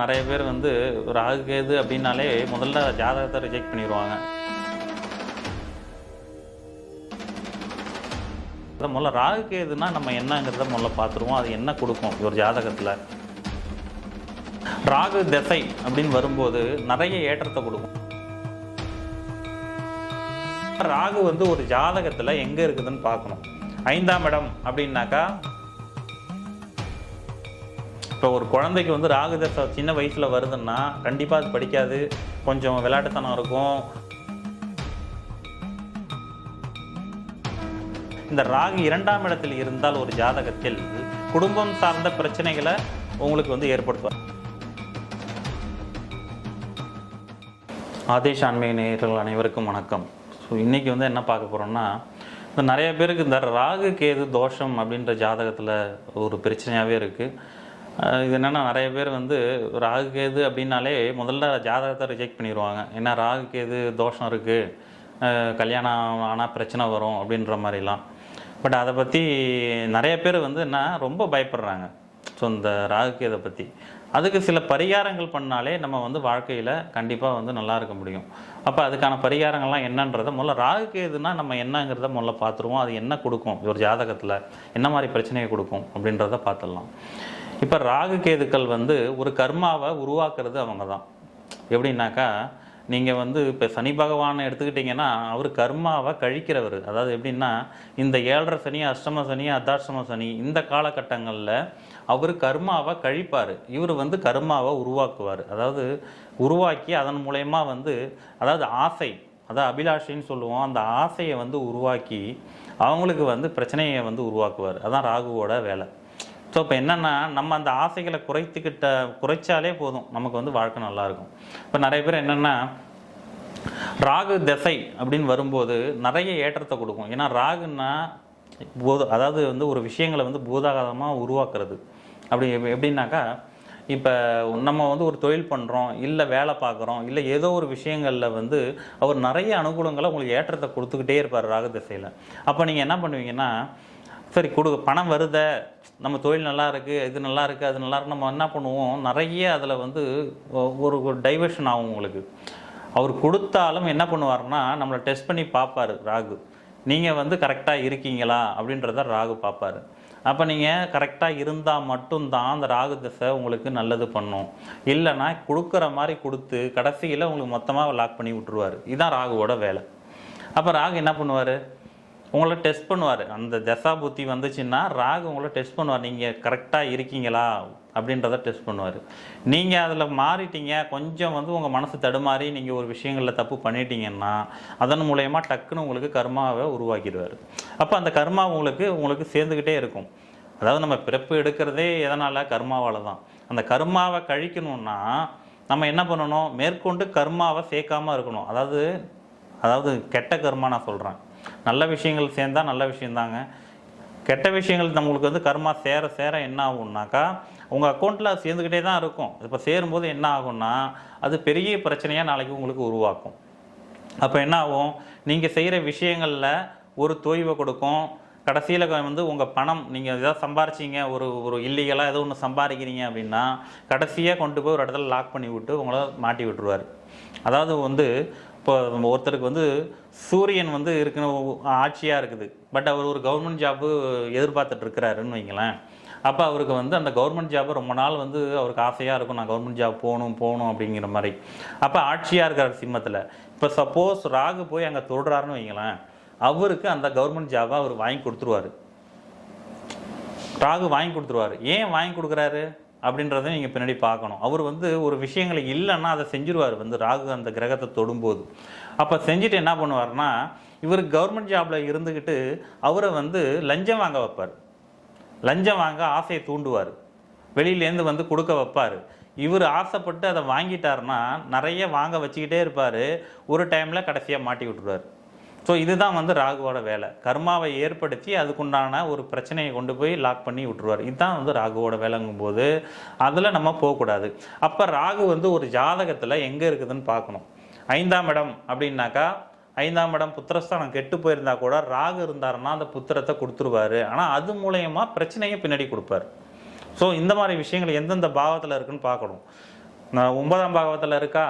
நிறைய பேர் வந்து ராகு கேது அப்படின்னாலே முதல்ல ஜாதகத்தை ரிஜெக்ட் பண்ணிடுவாங்க முதல்ல ராகு கேதுன்னா நம்ம என்னங்கிறத முதல்ல பார்த்துருவோம். அது என்ன கொடுக்கும் ஒரு ஜாதகத்தில்? ராகு திசை அப்படின்னு வரும்போது நிறைய ஏற்றத்தை கொடுக்கும். ராகு வந்து ஒரு ஜாதகத்தில் எங்கே இருக்குதுன்னு பார்க்கணும். ஐந்தாம் இடம் அப்படின்னாக்கா இப்போ ஒரு குழந்தைக்கு வந்து ராகுதசை சின்ன வயசில் வருதுன்னா கண்டிப்பாக அது படிக்காது. கொஞ்சம் விளையாட்டுத்தனம் இருக்கும். இந்த ராகு இரண்டாம் இடத்தில் இருந்தால் ஒரு ஜாதகத்தில் குடும்பம் சார்ந்த பிரச்சனைகளை உங்களுக்கு வந்து ஏற்படுத்துவார். ஆதேஷ் ஆன்மீக நேயர்கள் அனைவருக்கும் வணக்கம். ஸோ இன்றைக்கி வந்து என்ன பார்க்க போகிறோம்னா இந்த நிறைய பேருக்கு இந்த ராகு கேது தோஷம் அப்படின்ற ஜாதகத்தில் ஒரு பிரச்சனையாகவே இருக்குது இது என்னென்னா நிறைய பேர் வந்து ராகு கேது அப்படின்னாலே முதல்ல ஜாதகத்தை ரிஜெக்ட் பண்ணிடுவாங்க ஏன்னா ராகு கேது தோஷம் இருக்குது கல்யாணம் ஆனால் பிரச்சனை வரும் அப்படின்ற மாதிரிலாம். பட் அதை பற்றி நிறைய பேர் வந்து என்ன ரொம்ப பயப்படுறாங்க. ஸோ இந்த ராகு கேதை பற்றி அதுக்கு சில பரிகாரங்கள் பண்ணாலே நம்ம வந்து வாழ்க்கையில் கண்டிப்பாக வந்து நல்லா இருக்க முடியும். அப்போ அதுக்கான பரிகாரங்கள்லாம் என்னன்றதை முதல்ல ராகு கேதுன்னா நம்ம என்னங்கிறத முதல்ல பார்த்துருவோம். அது என்ன கொடுக்கும்? ஒரு ஜாதகத்தில் என்ன மாதிரி பிரச்சனையை கொடுக்கும்? அப்படின்றத பார்த்துடலாம். இப்போ ராகு கேதுக்கள் வந்து ஒரு கர்மாவை உருவாக்குறது அவங்க தான் எப்படின்னாக்கா நீங்கள் வந்து இப்போ சனி பகவானை எடுத்துக்கிட்டிங்கன்னா அவர் கர்மாவை கழிக்கிறவர். அதாவது எப்படின்னா இந்த ஏழரை சனி அஷ்டம சனி அர்த்தாஷ்டம சனி இந்த காலகட்டங்களில் அவர் கர்மாவை கழிப்பார். இவர் வந்து கர்மாவை உருவாக்குவார். அதாவது உருவாக்கி அதன் மூலயமா வந்து அதாவது ஆசை அதாவது அபிலாஷைன்னு சொல்லுவோம் அந்த ஆசையை வந்து உருவாக்கி அவங்களுக்கு வந்து பிரச்சனையை வந்து உருவாக்குவார். அதான் ராகுவோட வேலை. ஸோ இப்போ என்னென்னா நம்ம அந்த ஆசைகளை குறைத்துக்கிட்ட குறைச்சாலே போதும். நமக்கு வந்து வாழ்க்கை நல்லாயிருக்கும் இப்போ நிறைய பேர் என்னென்னா ராகு திசை அப்படின்னு வரும்போது நிறைய ஏற்றத்தை கொடுக்கும். ஏன்னா ராகுன்னா பூத அதாவது வந்து ஒரு விஷயங்களை வந்து பூதாகாதமாக உருவாக்குறது. அப்படி எப்படின்னாக்கா இப்போ நம்ம வந்து ஒரு தொழில் பண்ணுறோம் இல்லை வேலை பார்க்குறோம் இல்லை ஏதோ ஒரு விஷயங்களில் வந்து அவர் நிறைய அனுகூலங்களை உங்களுக்கு ஏற்றத்தை கொடுத்துக்கிட்டே இருப்பார் ராகு திசையில். அப்போ நீங்கள் என்ன பண்ணுவீங்கன்னா சரி கொடு பணம் வருத நம்ம தொழில் நல்லா இருக்குது இது நல்லா இருக்குது அது நல்லா இருக்கு நம்ம என்ன பண்ணுவோம்? நிறைய அதில் வந்து ஒரு ஒரு டைவர்ஷன் ஆகும் உங்களுக்கு. அவர் கொடுத்தாலும் என்ன பண்ணுவார்னா நம்மளை டெஸ்ட் பண்ணி பார்ப்பாரு ராகு. நீங்கள் வந்து கரெக்டாக இருக்கீங்களா? அப்படின்றத ராகு பார்ப்பாரு. அப்போ நீங்கள் கரெக்டாக இருந்தால் மட்டும்தான் அந்த ராகு திசை உங்களுக்கு நல்லது பண்ணும். இல்லைன்னா கொடுக்குற மாதிரி கொடுத்து கடைசியில் உங்களுக்கு மொத்தமாக லாக் பண்ணி விட்டுருவார். இதுதான் ராகுவோட வேலை. அப்போ ராகு என்ன பண்ணுவார்? உங்களை டெஸ்ட் பண்ணுவார். அந்த தசா புத்தி வந்துச்சுன்னா ராகு உங்களை டெஸ்ட் பண்ணுவார். நீங்கள் கரெக்டாக இருக்கீங்களா? அப்படின்றத டெஸ்ட் பண்ணுவார். நீங்கள் அதில் மாறிட்டீங்க. கொஞ்சம் வந்து உங்கள் மனசு தடுமாறி நீங்கள் ஒரு விஷயங்களில் தப்பு பண்ணிட்டீங்கன்னா அதன் மூலயமா டக்குன்னு உங்களுக்கு கர்மாவை உருவாக்கிடுவார். அப்போ அந்த கர்மா உங்களுக்கு உங்களுக்கு சேர்ந்துக்கிட்டே இருக்கும். அதாவது நம்ம பிறப்பு எடுக்கிறதே எதனால்? கர்மாவால் தான். அந்த கர்மாவை கழிக்கணும்னா நம்ம என்ன பண்ணணும்? மேற்கொண்டு கர்மாவை சேர்க்காமல் இருக்கணும். அதாவது அதாவது கெட்ட கர்மா நான் சொல்கிறேன் நல்ல விஷயங்கள் சேர்ந்தால் நல்ல விஷயந்தாங்க. கெட்ட விஷயங்கள் நம்மளுக்கு வந்து கர்மா சேர சேர என்ன ஆகும்னாக்கா உங்கள் அக்கௌண்ட்டில் அது சேர்ந்துக்கிட்டே தான் இருக்கும். இப்போ சேரும்போது என்ன ஆகும்னா அது பெரிய பிரச்சனையாக நாளைக்கு உங்களுக்கு உருவாக்கும். அப்போ என்ன ஆகும்? நீங்கள் செய்கிற விஷயங்களில் ஒரு தொய்வை கொடுக்கும். கடைசியில் வந்து உங்கள் பணம் நீங்கள் ஏதாவது சம்பாரிச்சிங்க ஒரு ஒரு இல்லீகலாக ஏதோ ஒன்று சம்பாதிக்கிறீங்க அப்படின்னா கடைசியாக கொண்டு போய் ஒரு இடத்துல லாக் பண்ணி விட்டு உங்களை மாட்டி விட்டுருவார். அதாவது வந்து இப்போ ஒருத்தருக்கு வந்து சூரியன் வந்து இருக்கிற ஆட்சியாக இருக்குது. பட் அவர் ஒரு கவர்மெண்ட் ஜாப்பு எதிர்பார்த்துட்டு இருக்கிறாருன்னு வைங்களேன். அப்போ அவருக்கு வந்து அந்த கவர்மெண்ட் ஜாப் ரொம்ப நாள் வந்து அவருக்கு ஆசையாக இருக்கும். நான் கவர்மெண்ட் ஜாப் போகணும் போகணும் அப்படிங்கிற மாதிரி. அப்போ ஆட்சியாக இருக்கிறார் சிம்மத்தில். இப்போ சப்போஸ் ராகு போய் அங்கே தொடுறாருன்னு வைங்களேன். அவருக்கு அந்த கவர்மெண்ட் ஜாபை அவர் வாங்கி கொடுத்துருவாரு. ராகு வாங்கி கொடுத்துருவாரு. ஏன் வாங்கி கொடுக்குறாரு? அப்படின்றத நீங்கள் பின்னாடி பார்க்கணும். அவர் வந்து ஒரு விஷயங்களை இல்லைன்னா அதை செஞ்சுருவார். வந்து ராகு அந்த கிரகத்தை தொடும்போது. அப்போ செஞ்சுட்டு என்ன பண்ணுவார்னா இவர் கவர்மெண்ட் ஜாபில் இருந்துக்கிட்டு அவரை வந்து லஞ்சம் வாங்க வைப்பார். லஞ்சம் வாங்க ஆசையை தூண்டுவார். வெளியிலேருந்து வந்து கொடுக்க வைப்பார். இவர் ஆசைப்பட்டு அதை வாங்கிட்டாருன்னா நிறைய வாங்க வச்சுக்கிட்டே இருப்பார். ஒரு டைமில் கடைசியாக மாட்டி விட்டுருவார். ஸோ இதுதான் வந்து ராகுவோட வேலை. கர்மாவை ஏற்படுத்தி அதுக்குண்டான ஒரு பிரச்சனையை கொண்டு போய் லாக் பண்ணி விட்டுருவார். இதுதான் வந்து ராகுவோட வேலைங்கும் போது அதில் நம்ம போகக்கூடாது. அப்போ ராகு வந்து ஒரு ஜாதகத்தில் எங்கே இருக்குதுன்னு பார்க்கணும். ஐந்தாம் இடம் அப்படின்னாக்கா ஐந்தாம் இடம் புத்திரஸ்தானம் கெட்டு போயிருந்தா கூட ராகு இருந்தாருன்னா அந்த புத்திரத்தை கொடுத்துருவாரு. ஆனால் அது மூலயமா பிரச்சனையை பின்னாடி கொடுப்பாரு. ஸோ இந்த மாதிரி விஷயங்கள் எந்தெந்த பாவத்தில் இருக்குன்னு பார்க்கணும். நான் ஒன்பதாம் பாகவத்தில் இருக்கா?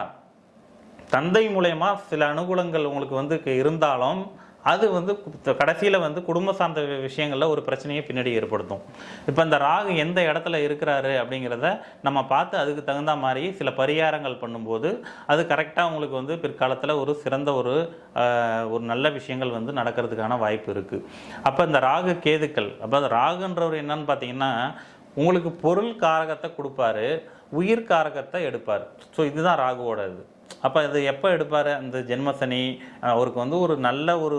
தந்தை மூலயமா சில அனுகூலங்கள் உங்களுக்கு வந்து க- இருந்தாலும் அது வந்து கடைசியில் வந்து குடும்ப சார்ந்த வி- ஒரு பிரச்சனையை பின்னாடி ஏற்படுத்தும். இப்போ இந்த ராகு எந்த இடத்துல இருக்கிறாரு அப்படிங்கிறத நம்ம பார்த்து அதுக்கு தகுந்த மாதிரி சில பரிகாரங்கள் பண்ணும்போது அது கரெக்டாக உங்களுக்கு வந்து பிற்காலத்தில் ஒரு சிறந்த ஒரு ஒரு நல்ல விஷயங்கள் வந்து நடக்கிறதுக்கான வாய்ப்பு இருக்குது அப்போ இந்த ராகு கேதுக்கள் அப்போ அந்த ராகுன்றவர் என்னன்னு பார்த்தீங்கன்னா உங்களுக்கு பொருள் காரகத்தை கொடுப்பாரு உயிர் காரகத்தை எடுப்பார். ஸோ இதுதான் ராகுவோட இது அப்போ இது எப்போ எடுப்பார்? அந்த ஜென்மசனி அவருக்கு வந்து ஒரு நல்ல ஒரு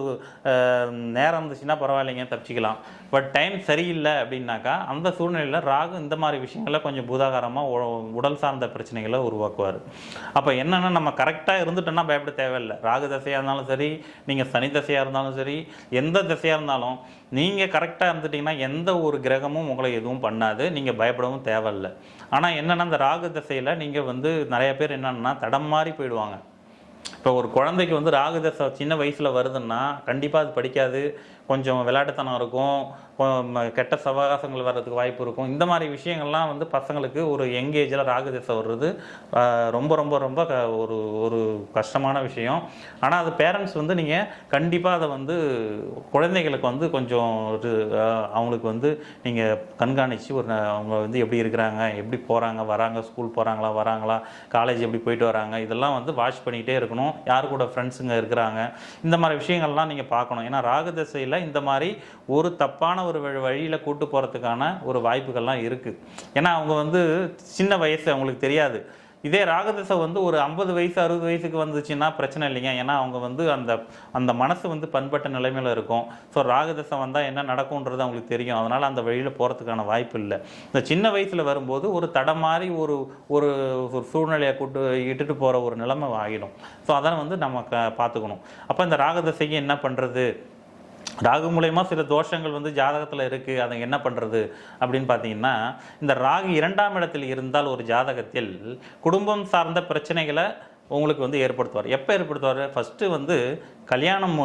நேரம் இருந்துச்சுன்னா பரவாயில்லைங்க தப்பிச்சிக்கலாம். பட் டைம் சரியில்லை அப்படின்னாக்கா அந்த சூழ்நிலையில் ராகு இந்த மாதிரி விஷயங்களை கொஞ்சம் பூதாகாரமாக உடல் சார்ந்த பிரச்சனைகளை உருவாக்குவார். அப்போ என்னென்னா நம்ம கரெக்டாக இருந்துட்டோம்னா பயப்பட தேவையில்லை. ராகு தசையாக இருந்தாலும் சரி நீங்கள் சனி தசையாக இருந்தாலும் சரி எந்த தசையாக இருந்தாலும் நீங்கள் கரெக்டாக இருந்துட்டீங்கன்னா எந்த ஒரு கிரகமும் உங்களை எதுவும் பண்ணாது. நீங்கள் பயப்படவும் தேவையில்லை. ஆனால் என்னென்னா இந்த ராகு திசையில் நீங்கள் வந்து நிறைய பேர் என்னன்னா தடம் மாறி போயிடுவாங்க. இப்போ ஒரு குழந்தைக்கு வந்து ராகு தசை சின்ன வயசில் வருதுன்னா கண்டிப்பாக அது படிக்காது. கொஞ்சம் விளையாட்டுத்தனம் இருக்கும் கெட்ட சவகாசங்கள் வர்றதுக்கு வாய்ப்பு இருக்கும். இந்த மாதிரி விஷயங்கள்லாம் வந்து பசங்களுக்கு ஒரு யங் ஏஜில் ராகு தசை வர்றது ரொம்ப ரொம்ப ரொம்ப க- ஒரு ஒரு கஷ்டமான விஷயம். ஆனால் அது பேரண்ட்ஸ் வந்து நீங்கள் கண்டிப்பாக அதை வந்து குழந்தைகளுக்கு வந்து கொஞ்சம் ஒரு அவங்களுக்கு வந்து நீங்கள் கண்காணித்து ஒரு அவங்க வந்து எப்படி இருக்கிறாங்க எப்படி போகிறாங்க வராங்க ஸ்கூல் போகிறாங்களா வராங்களா காலேஜ் எப்படி போயிட்டு வராங்க இதெல்லாம் வந்து வாட்ச் பண்ணிகிட்டே இருக்கணும். யார் கூட ஃப்ரெண்ட்ஸுங்க இருக்கிறாங்க. இந்த மாதிரி விஷயங்கள்லாம் நீங்கள் பார்க்கணும். ஏன்னா ராகு திசையில் இந்த மாதிரி ஒரு தப்பான ஒரு வழியில் கூட்டு போகிறதுக்கான ஒரு வாய்ப்புகள்லாம் இருக்குது ஏன்னா அவங்க வந்து சின்ன வயசு அவங்களுக்கு தெரியாது. இதே ராகதசை வந்து ஒரு ஐம்பது வயசு அறுபது வயசுக்கு வந்துச்சுன்னா பிரச்சனை இல்லைங்க. ஏன்னா அவங்க வந்து அந்த அந்த மனசு வந்து பண்பட்ட நிலைமையில் இருக்கும். ஸோ ராகதசை வந்தால் என்ன நடக்கும்ன்றது அவங்களுக்கு தெரியும். அதனால் அந்த வழியில் போகிறதுக்கான வாய்ப்பு இல்லை. இந்த சின்ன வயசில் வரும்போது ஒரு தடம் மாதிரி ஒரு ஒரு ஒரு சூழ்நிலையை கூட்டு இட்டுட்டு போகிற ஒரு நிலைமை ஆகிடும் ஸோ அதனை வந்து நம்ம க பார்த்துக்கணும். அப்போ இந்த ராகதசைக்கு என்ன பண்ணுறது ராகு மூலயமா சில தோஷங்கள் வந்து ஜாதகத்தில் இருக்குது அதை என்ன பண்ணுறது அப்படின்னு பார்த்தீங்கன்னா இந்த ராகு இரண்டாம் இடத்தில் இருந்தால் ஒரு ஜாதகத்தில் குடும்பம் சார்ந்த பிரச்சனைகளை உங்களுக்கு வந்து ஏற்படுத்துவார். எப்போ ஏற்படுத்துவார்? ஃபஸ்ட்டு வந்து கல்யாணம்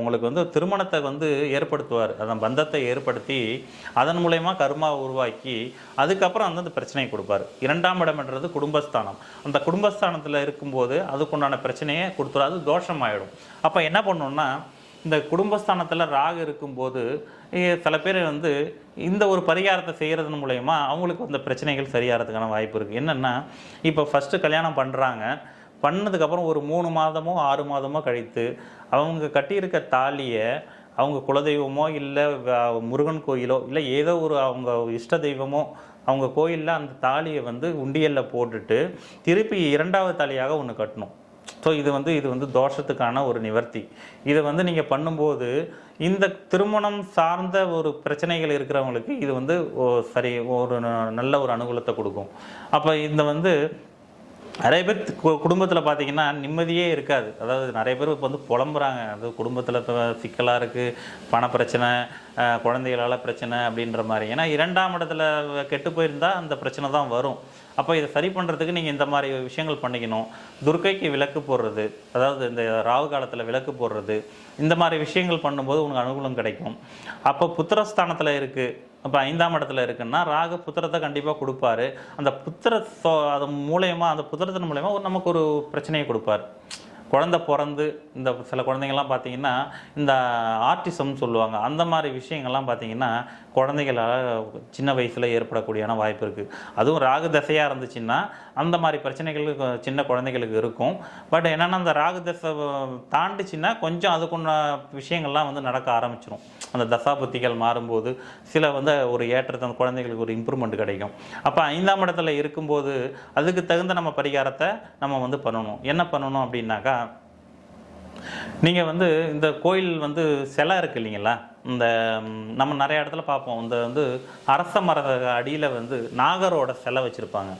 உங்களுக்கு வந்து திருமணத்தை வந்து ஏற்படுத்துவார். அதன் பந்தத்தை ஏற்படுத்தி அதன் மூலயமா கருமாவை உருவாக்கி அதுக்கப்புறம் வந்து அந்த பிரச்சனையை கொடுப்பார். இரண்டாம் இடம்ன்றது குடும்பஸ்தானம். அந்த குடும்பஸ்தானத்தில் இருக்கும்போது அதுக்குண்டான பிரச்சனையை கொடுத்துரும். அது தோஷமாயிடும். அப்போ என்ன பண்ணணும்னா இந்த குடும்பஸ்தானத்தில் ராகு இருக்கும்போது சில பேர் வந்து இந்த ஒரு பரிகாரத்தை செய்கிறதன் மூலயமா அவங்களுக்கு அந்த பிரச்சனைகள் சரியாகிறதுக்கான வாய்ப்பு இருக்குது என்னென்னா இப்போ ஃபஸ்ட்டு கல்யாணம் பண்ணுறாங்க பண்ணதுக்கப்புறம் ஒரு மூணு மாதமோ ஆறு மாதமோ கழித்து அவங்க கட்டியிருக்க தாலியை அவங்க குலதெய்வமோ இல்லை முருகன் கோயிலோ இல்லை ஏதோ ஒரு அவங்க இஷ்ட தெய்வமோ அவங்க கோயிலில் அந்த தாலியை வந்து உண்டியலில் போட்டுட்டு திருப்பி இரண்டாவது தாலியாக ஒன்று கட்டணும். ஸோ இது வந்து இது வந்து தோஷத்துக்கான ஒரு நிவர்த்தி. இதை வந்து நீங்கள் பண்ணும்போது இந்த திருமணம் சார்ந்த ஒரு பிரச்சனைகள் இருக்கிறவங்களுக்கு இது வந்து ஓ- சரி ஒரு நல்ல ஒரு அனுகூலத்தை கொடுக்கும். அப்போ இந்த வந்து நிறைய பேர் குடும்பத்தில் பார்த்தீங்கன்னா நிம்மதியே இருக்காது. அதாவது நிறைய பேர் இப்போ வந்து புலம்புறாங்க. அது குடும்பத்தில் இப்போ சிக்கலாக இருக்குது பண பிரச்சனை குழந்தைகளால் பிரச்சனை அப்படின்ற மாதிரி. ஏன்னா இரண்டாம் இடத்துல கெட்டு போயிருந்தால் அந்த பிரச்சனை தான் வரும். அப்போ இதை சரி பண்ணுறதுக்கு நீங்கள் இந்த மாதிரி விஷயங்கள் பண்ணிக்கணும். துர்க்கைக்கு விளக்கு போடுறது அதாவது இந்த ராகு காலத்தில் விளக்கு போடுறது இந்த மாதிரி விஷயங்கள் பண்ணும்போது உனக்கு அனுகூலம் கிடைக்கும். அப்போ புத்திரஸ்தானத்தில் இருக்குது அப்போ ஐந்தாம் இடத்துல இருக்குன்னா ராகு புத்திரத்தை கண்டிப்பாக கொடுப்பாரு. அந்த புத்திர சோ அது மூலயமா அந்த புத்திரத்தின் மூலயமா ஒரு நமக்கு ஒரு பிரச்சனையை கொடுப்பார். குழந்தை பிறந்து இந்த சில குழந்தைங்கள்லாம் பார்த்தீங்கன்னா இந்த ஆர்டிசம் சொல்லுவாங்க. அந்த மாதிரி விஷயங்கள்லாம் பார்த்தீங்கன்னா குழந்தைகளால் சின்ன வயசில் ஏற்படக்கூடியான வாய்ப்பு இருக்குது அதுவும் ராகு தசையாக இருந்துச்சுன்னா அந்த மாதிரி பிரச்சனைகள் சின்ன குழந்தைகளுக்கு இருக்கும். பட் என்னென்னா அந்த ராகு தசை வ- தாண்டிச்சுன்னா கொஞ்சம் அதுக்குள்ள விஷயங்கள்லாம் வந்து நடக்க ஆரம்பிச்சிடும் அந்த தசாபுத்திகள் மாறும்போது சில வந்து ஒரு ஏற்றத்தை அந்த குழந்தைகளுக்கு ஒரு இம்ப்ரூவ்மெண்ட் கிடைக்கும். அப்போ ஐந்தாம் இடத்துல இருக்கும்போது அதுக்கு தகுந்த நம்ம பரிகாரத்தை நம்ம வந்து பண்ணணும். என்ன பண்ணணும் அப்படின்னாக்கா நீங்கள் வந்து இந்த கோயில் வந்து சிலை இருக்கு இல்லைங்களா? இந்த நம்ம நிறைய இடத்துல பார்ப்போம். இந்த வந்து அரச மர அடியில் வந்து நாகரோட சிலை வச்சுருப்பாங்க.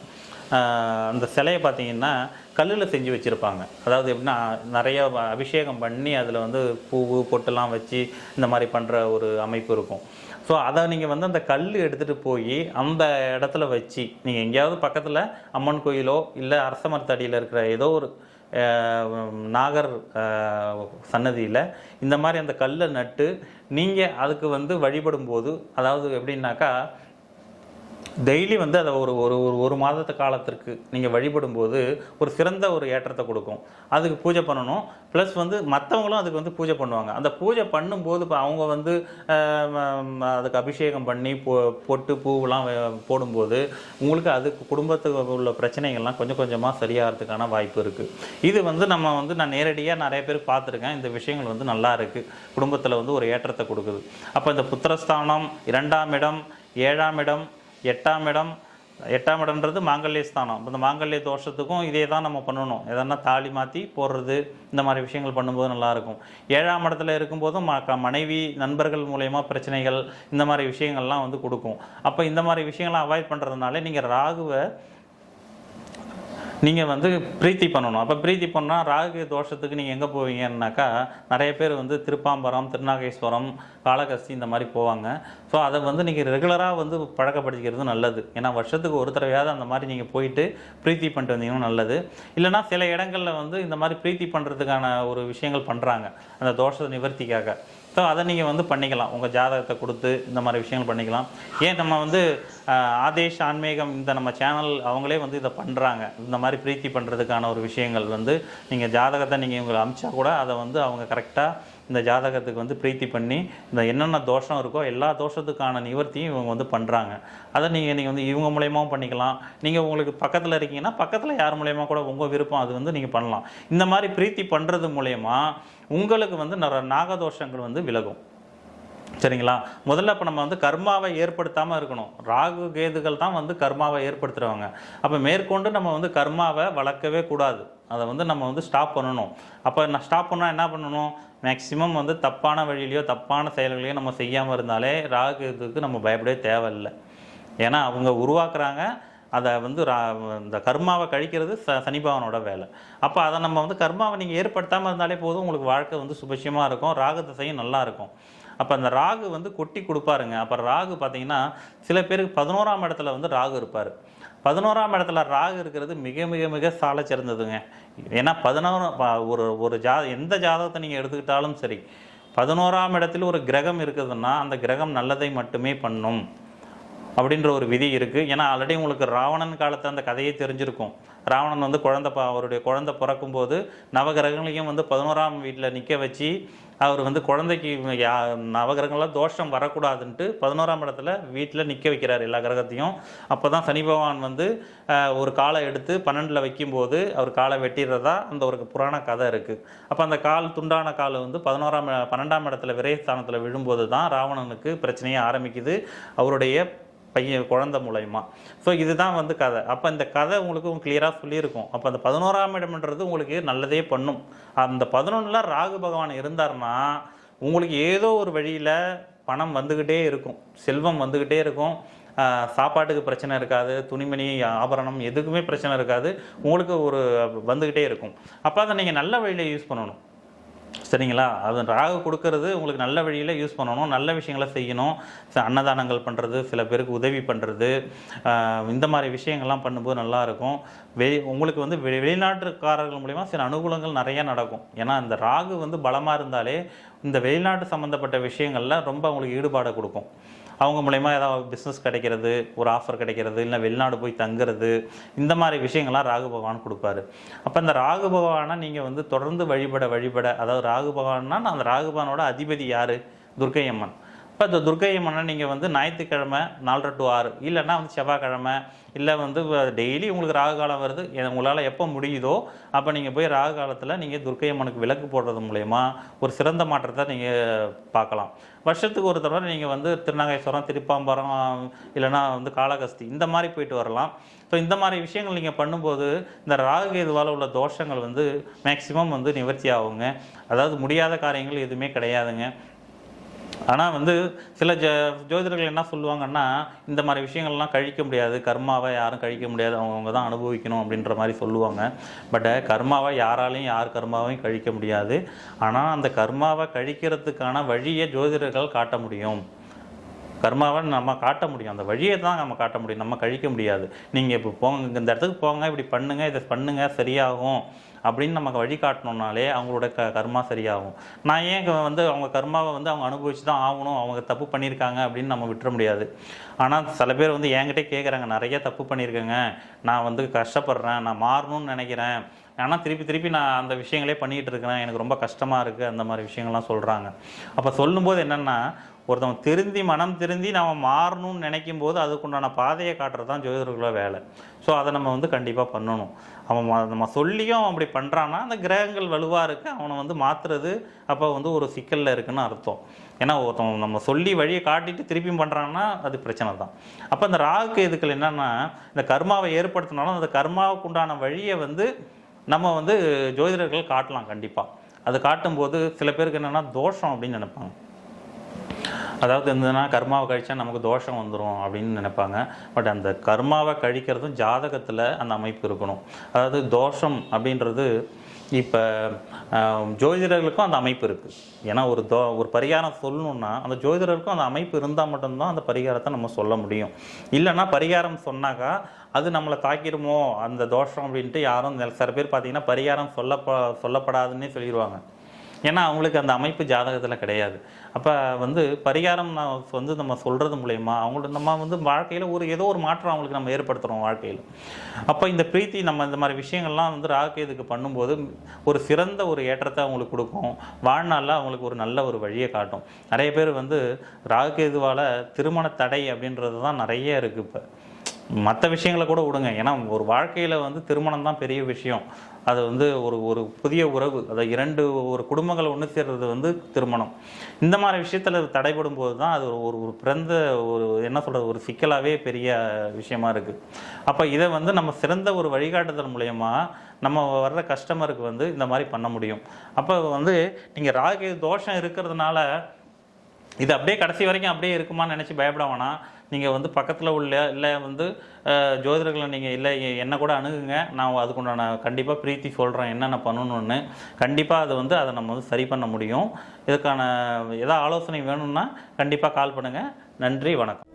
அந்த சிலையை பார்த்தீங்கன்னா கல்லில் செஞ்சு வச்சுருப்பாங்க. அதாவது எப்படின்னா நிறைய அபிஷேகம் பண்ணி அதில் வந்து பூவு பொட்டெல்லாம் வச்சு இந்த மாதிரி பண்ணுற ஒரு அமைப்பு இருக்கும். ஸோ அதை நீங்கள் வந்து அந்த கல் எடுத்துகிட்டு போய் அந்த இடத்துல வச்சு நீங்கள் எங்கேயாவது பக்கத்தில் அம்மன் கோயிலோ இல்லை அரச மரத்தடியில் இருக்கிற ஏதோ ஒரு நாகர் சன்னதியில் இந்த மாதிரி அந்த கல்லை நட்டு நீங்கள் அதுக்கு வந்து வழிபடும்போது அதாவது எப்படின்னாக்கா டெய்லி வந்து அதை ஒரு ஒரு ஒரு ஒரு மாதத்து காலத்திற்கு நீங்கள் வழிபடும்போது ஒரு சிறந்த ஒரு ஏற்றத்தை கொடுக்கும். அதுக்கு பூஜை பண்ணணும். ப்ளஸ் வந்து மற்றவங்களும் அதுக்கு வந்து பூஜை பண்ணுவாங்க. அந்த பூஜை பண்ணும்போது இப்போ அவங்க வந்து அதுக்கு அபிஷேகம் பண்ணி பொ பொட்டு பூவெலாம் போடும்போது உங்களுக்கு அதுக்கு குடும்பத்துக்கு உள்ள பிரச்சனைகள்லாம் கொஞ்சம் கொஞ்சமாக சரியாகிறதுக்கான வாய்ப்பு இருக்குது இது வந்து நம்ம வந்து நான் நேரடியாக நிறைய பேர் பார்த்துருக்கேன். இந்த விஷயங்கள் வந்து நல்லா இருக்குது குடும்பத்தில் வந்து ஒரு ஏற்றத்தை கொடுக்குது. அப்போ இந்த புத்திரஸ்தானம் இரண்டாம் இடம் ஏழாம் இடம் எட்டாம் இடம் எட்டாம் இடம்ன்றது மாங்கல்ய ஸ்தானம். இந்த மாங்கல்ய தோஷத்துக்கும் இதே தான் நம்ம பண்ணணும். எதனா தாலி மாற்றி போடுறது இந்த மாதிரி விஷயங்கள் பண்ணும்போது நல்லாயிருக்கும். ஏழாம் இடத்துல இருக்கும்போதும் ம- க- மனைவி நண்பர்கள் மூலயமா பிரச்சனைகள் இந்த மாதிரி விஷயங்கள்லாம் வந்து கொடுக்கும். அப்போ இந்த மாதிரி விஷயங்கள்லாம் அவாய்ட் பண்ணுறதுனால நீங்கள் ராகுவை நீங்கள் வந்து பிரீத்தி பண்ணணும். அப்போ பிரீத்தி பண்ணால் ராகு தோஷத்துக்கு நீங்கள் எங்கே போவீங்கன்னாக்கா நிறைய பேர் வந்து திருப்பாம்பரம் திருநாகேஸ்வரம் காளகஸ்தி இந்த மாதிரி போவாங்க. ஸோ அதை வந்து நீங்கள் ரெகுலராக வந்து பழக்கப்படுத்திக்கிறது நல்லது. ஏன்னா வருஷத்துக்கு ஒரு தடவையாவது அந்த மாதிரி நீங்கள் போயிட்டு பிரீத்தி பண்ணிட்டு வந்தீங்கன்னா நல்லது. இல்லைன்னா சில இடங்களில் வந்து இந்த மாதிரி பிரீத்தி பண்ணுறதுக்கான ஒரு விஷயங்கள் பண்ணுறாங்க அந்த தோஷ நிவர்த்திக்காக. ஸோ அதை நீங்கள் வந்து பண்ணிக்கலாம். உங்கள் ஜாதகத்தை கொடுத்து இந்த மாதிரி விஷயங்கள் பண்ணிக்கலாம். ஏன் நம்ம வந்து ஆதேஷ் ஆன்மீகம் இந்த நம்ம சேனல் அவங்களே வந்து இதை பண்ணுறாங்க இந்த மாதிரி பிரீத்தி பண்ணுறதுக்கான ஒரு விஷயங்கள் வந்து நீங்கள் ஜாதகத்தை நீங்கள் இவங்களை அமிச்சா கூட அதை வந்து அவங்க கரெக்டாக இந்த ஜாதகத்துக்கு வந்து பிரீத்தி பண்ணி இந்த என்னென்ன தோஷம் இருக்கோ எல்லா தோஷத்துக்கான நிவர்த்தியும் இவங்க வந்து பண்ணுறாங்க அதை நீங்கள் நீங்கள் வந்து இவங்க மூலயமாவும் பண்ணிக்கலாம். நீங்கள் உங்களுக்கு பக்கத்தில் இருக்கீங்கன்னா பக்கத்தில் யார் மூலயமா கூட உங்கள் விருப்பம் அது வந்து நீங்கள் பண்ணலாம். இந்த மாதிரி பிரீத்தி பண்ணுறது மூலயமா உங்களுக்கு வந்து நர- நாகதோஷங்கள் வந்து விலகும். சரிங்களா? முதல்ல இப்போ நம்ம வந்து கர்மாவை ஏற்படுத்தாமல் இருக்கணும். ராகு கேதுகள் தான் வந்து கர்மாவை ஏற்படுத்துகிறவங்க அப்போ மேற்கொண்டு நம்ம வந்து கர்மாவை வளர்க்கவே கூடாது. அதை வந்து நம்ம வந்து ஸ்டாப் பண்ணணும். அப்போ நான் ஸ்டாப் பண்ணால் என்ன பண்ணணும்? மேக்ஸிமம் வந்து தப்பான வழியிலையோ தப்பான செயல்களையோ நம்ம செய்யாமல் இருந்தாலே ராகு கேதுக்கு நம்ம பயப்படவே தேவையில்லை. ஏன்னா அவங்க உருவாக்குறாங்க. அதை வந்து ரா இந்த கர்மாவை கழிக்கிறது ச சனிபவனோட வேலை. அப்போ அதை நம்ம வந்து கர்மாவை நீங்கள் ஏற்படுத்தாமல் இருந்தாலே போதும். உங்களுக்கு வாழ்க்கை வந்து சுபட்சியமாக இருக்கும். ராகு திசையும் நல்லா இருக்கும். அப்போ அந்த ராகு வந்து கொட்டி கொடுப்பாருங்க. அப்போ ராகு பார்த்தீங்கன்னா சில பேருக்கு பதினோராம் இடத்துல வந்து ராகு இருப்பார். பதினோராம் இடத்துல ராகு இருக்கிறது மிக மிக மிக சாலை சிறந்ததுங்க. ஏன்னா பதினோரா ஒரு ஒரு ஜா எந்த ஜாதகத்தை நீங்கள் எடுத்துக்கிட்டாலும் சரி பதினோராம் இடத்தில் ஒரு கிரகம் இருக்குதுன்னா அந்த கிரகம் நல்லதை மட்டுமே பண்ணும். அப்படின்ற ஒரு விதி இருக்குது ஏன்னா ஆல்ரெடி உங்களுக்கு ராவணன் காலத்தில் அந்த கதையே தெரிஞ்சிருக்கும். ராவணன் வந்து குழந்தை ப- அவருடைய குழந்தை பிறக்கும்போது நவகிரகங்களையும் வந்து பதினோராம் வீட்டில் நிற்க வச்சு அவர் வந்து குழந்தைக்கு யா நவகிரகங்களாம் தோஷம் வரக்கூடாதுன்ட்டு பதினோராம் இடத்துல வீட்டில் நிற்க வைக்கிறார் எல்லா கிரகத்தையும். அப்போ தான் சனி பகவான் வந்து ஒரு காலை எடுத்து பன்னெண்டில் வைக்கும்போது அவர் காலை வெட்டிடுறதா அந்த ஒரு புராண கதை இருக்குது அப்போ அந்த கால் துண்டான கால் வந்து பதினோராம் பன்னெண்டாம் இடத்துல விரயஸ்தானத்தில் விழும்போது தான் ராவணனுக்கு பிரச்சனையே ஆரம்பிக்குது. அவருடைய பையன் குழந்தை மூலயமா. ஸோ இதுதான் வந்து கதை. அப்போ இந்த கதை உங்களுக்கு கிளியராக சொல்லியிருக்கும். அப்போ அந்த பதினோராம் இடம்ன்றது உங்களுக்கு நல்லதே பண்ணும். அந்த பதினொன்றில் ராகு பகவான் இருந்தார்னா உங்களுக்கு ஏதோ ஒரு வழியில் பணம் வந்துக்கிட்டே இருக்கும். செல்வம் வந்துக்கிட்டே இருக்கும். சாப்பாட்டுக்கு பிரச்சனை இருக்காது. துணிமணி ஆபரணம் எதுக்குமே பிரச்சனை இருக்காது. உங்களுக்கு ஒரு வந்துக்கிட்டே இருக்கும். அப்போ அதை நீங்கள் நல்ல வழியில் யூஸ் பண்ணணும். சரிங்களா? அது ராகு கொடுக்கறது உங்களுக்கு நல்ல வழியில் யூஸ் பண்ணணும் நல்ல விஷயங்களை செய்யணும். ச- அன்னதானங்கள் பண்ணுறது சில பேருக்கு உதவி பண்ணுறது இந்த மாதிரி விஷயங்கள்லாம் பண்ணும்போது நல்லாயிருக்கும் வெ வெளி உங்களுக்கு வந்து வெளி வெளிநாட்டுக்காரர்கள் மூலிமா சில அனுகூலங்கள் நிறையா நடக்கும். ஏன்னா இந்த ராகு வந்து பலமாக இருந்தாலே இந்த வெளிநாட்டு சம்மந்தப்பட்ட விஷயங்களில் ரொம்ப அவங்களுக்கு ஈடுபாடை கொடுக்கும். அவங்க மூலயமா ஏதாவது பிஸ்னஸ் கிடைக்கிறது ஒரு ஆஃபர் கிடைக்கிறது இல்லை வெளிநாடு போய் தங்குறது இந்த மாதிரி விஷயங்கள்லாம் ராகு பகவான் கொடுப்பாரு. அப்போ இந்த ராகு பகவானை நீங்கள் வந்து தொடர்ந்து வழிபட வழிபட அதாவது ராகு பகவான்னா அந்த ராகு பகவானோட அதிபதி யார்? துர்க்கை அம்மன் இப்போ இந்த துர்க்கை அம்மனை நீங்கள் வந்து ஞாயிற்றுக்கிழமை நாலரை டு ஆறு இல்லைன்னா வந்து செவ்வாய்க்கிழமை இல்லை வந்து டெய்லி உங்களுக்கு ராகு காலம் வருது உங்களால் எப்போ முடியுதோ அப்போ நீங்கள் போய் ராகு காலத்தில் நீங்கள் துர்க்கை அம்மனுக்கு விளக்கு போடுறது மூலயமா ஒரு சிறந்த மாற்றத்தை நீங்கள் பார்க்கலாம். வருஷத்துக்கு ஒரு தடவை நீங்கள் வந்து திருநாகேஸ்வரம் திருப்பாம்பரம் இல்லைன்னா வந்து காளகஸ்தி இந்த மாதிரி போயிட்டு வரலாம். ஸோ இந்த மாதிரி விஷயங்கள் நீங்கள் பண்ணும்போது இந்த ராகு கேதுவால் உள்ள தோஷங்கள் வந்து மேக்சிமம் வந்து நிவர்த்தி ஆகுங்க. அதாவது முடியாத காரியங்கள் எதுவுமே கிடையாதுங்க. ஆனால் வந்து சில ஜ ஜோதிடர்கள் என்ன சொல்லுவாங்கன்னா இந்த மாதிரி விஷயங்கள்லாம் கழிக்க முடியாது. கர்மாவை யாரும் கழிக்க முடியாது. அவங்கவுங்க தான் அனுபவிக்கணும் அப்படின்ற மாதிரி சொல்லுவாங்க. பட் கர்மாவை யாராலையும் யார் கர்மாவையும் கழிக்க முடியாது. ஆனால் அந்த கர்மாவை கழிக்கிறதுக்கான வழியை ஜோதிடர்கள் காட்ட முடியும். கர்மாவை நம்ம காட்ட முடியும். அந்த வழியை தான் நம்ம காட்ட முடியும். நம்ம கழிக்க முடியாது. நீங்கள் இப்போ போங்க இந்த இடத்துக்கு போங்க இப்படி பண்ணுங்கள் இதை பண்ணுங்கள் சரியாகும். அப்படின்னு நமக்கு வழி காட்டணும்னாலே அவங்களோட க கர்மா சரியாகும். நான் ஏன் வந்து அவங்க கர்மாவை வந்து அவங்க அனுபவிச்சு தான் ஆகணும்? அவங்க தப்பு பண்ணியிருக்காங்க அப்படின்னு நம்ம விட்டுற முடியாது. ஆனால் சில பேர் வந்து என்கிட்டே கேட்குறாங்க நிறைய தப்பு பண்ணியிருக்கேங்க. நான் வந்து கஷ்டப்படுறேன். நான் மாறணும்னு நினைக்கிறேன். ஆனால் திருப்பி திருப்பி நான் அந்த விஷயங்களே பண்ணிகிட்டு இருக்கிறேன். எனக்கு ரொம்ப கஷ்டமாக இருக்குது அந்த மாதிரி விஷயங்கள்லாம் சொல்கிறாங்க அப்போ சொல்லும்போது என்னென்னா ஒருத்தவன் திருந்தி மனம் திருந்தி நம்ம மாறணும்னு நினைக்கும் போது அதுக்குண்டான பாதையை காட்டுறது தான் ஜோதிடர்களோட வேலை. ஸோ அதை நம்ம வந்து கண்டிப்பாக பண்ணணும். அவன் நம்ம சொல்லியும் அவன் அப்படி பண்ணுறான்னா அந்த கிரகங்கள் வலுவாக இருக்குது அவனை வந்து மாற்றுறது அப்போ வந்து ஒரு சிக்கலில் இருக்குன்னு அர்த்தம். ஏன்னா ஒருத்தவன் நம்ம சொல்லி வழியை காட்டிட்டு திருப்பியும் பண்ணுறான்னா அது பிரச்சனை தான். அப்போ இந்த ராகு இதுக்கள் என்னென்னா இந்த கர்மாவை ஏற்படுத்தினாலும் அந்த கர்மாவுக்கு உண்டான வழியை வந்து நம்ம வந்து ஜோதிடர்கள் காட்டலாம் கண்டிப்பாக அது காட்டும்போது சில பேருக்கு என்னென்னா தோஷம் அப்படின்னு நினைப்பாங்க. அதாவது இருந்ததுன்னா கர்மாவை கழிச்சா நமக்கு தோஷம் வந்துடும் அப்படின்னு நினைப்பாங்க. பட் அந்த கர்மாவை கழிக்கிறதும் ஜாதகத்தில் அந்த அமைப்பு இருக்கணும். அதாவது தோஷம் அப்படின்றது இப்போ ஜோதிடர்களுக்கும் அந்த அமைப்பு இருக்குது ஏன்னா ஒரு தோ ஒரு பரிகாரம் சொல்லணுன்னா அந்த ஜோதிடருக்கும் அந்த அமைப்பு இருந்தால் மட்டும்தான் அந்த பரிகாரத்தை நம்ம சொல்ல முடியும். இல்லைன்னா பரிகாரம் சொன்னாக்கா அது நம்மளை தாக்கிடுமோ அந்த தோஷம் அப்படின்ட்டு யாரும் சில பேர் பார்த்தீங்கன்னா பரிகாரம் சொல்லப்ப சொல்லப்படாதுன்னே சொல்லிடுவாங்க ஏன்னா அவங்களுக்கு அந்த அமைப்பு ஜாதகத்தில் கிடையாது. அப்போ வந்து பரிகாரம் வந்து நம்ம சொல்கிறது மூலயமா அவங்களோட நம்ம வந்து வாழ்க்கையில் ஒரு ஏதோ ஒரு மாற்றம் அவங்களுக்கு நம்ம ஏற்படுத்துகிறோம் வாழ்க்கையில். அப்போ இந்த பிரீத்தி நம்ம இந்த மாதிரி விஷயங்கள்லாம் வந்து ராகேதுக்கு பண்ணும்போது ஒரு சிறந்த ஒரு ஏற்றத்தை அவங்களுக்கு கொடுக்கும். வாழ்நாளில் அவங்களுக்கு ஒரு நல்ல ஒரு வழியை காட்டும். நிறைய பேர் வந்து ராகேதுவால் திருமண தடை அப்படின்றது தான் நிறைய இருக்குது இப்போ. மற்ற விஷயங்களை கூட விடுங்க. ஏன்னா ஒரு வாழ்க்கையில் வந்து திருமணம் தான் பெரிய விஷயம். அது வந்து ஒரு ஒரு புதிய உறவு. அதை இரண்டு ஒரு குடும்பங்களை ஒன்று சேர்றது வந்து திருமணம். இந்த மாதிரி விஷயத்தில் தடைபடும் போது தான் அது ஒரு ஒரு பிறந்த ஒரு என்ன சொல்கிறது ஒரு சிக்கலாகவே பெரிய விஷயமா இருக்குது அப்போ இதை வந்து நம்ம சிறந்த ஒரு வழிகாட்டுதல் மூலயமா நம்ம வர்ற கஸ்டமருக்கு வந்து இந்த மாதிரி பண்ண முடியும். அப்போ வந்து நீங்கள் ராகு தோஷம் இருக்கிறதுனால இது அப்படியே கடைசி வரைக்கும் அப்படியே இருக்குமான்னு நினச்சி பயப்பட வேணாம். நீங்கள் வந்து பக்கத்தில் உள்ள இல்லை வந்து ஜோதிடர்களை நீங்கள் இல்லை என்ன கூட அணுகுங்க. நான் அதுக்குண்டான கண்டிப்பாக பிரீத்தி சொல்கிறேன் என்னென்ன பண்ணணும்னு. கண்டிப்பாக அது வந்து அதை நம்ம வந்து சரி பண்ண முடியும். இதுக்கான ஏதாவது ஆலோசனை வேணும்னா கண்டிப்பாக கால் பண்ணுங்கள் நன்றி வணக்கம்.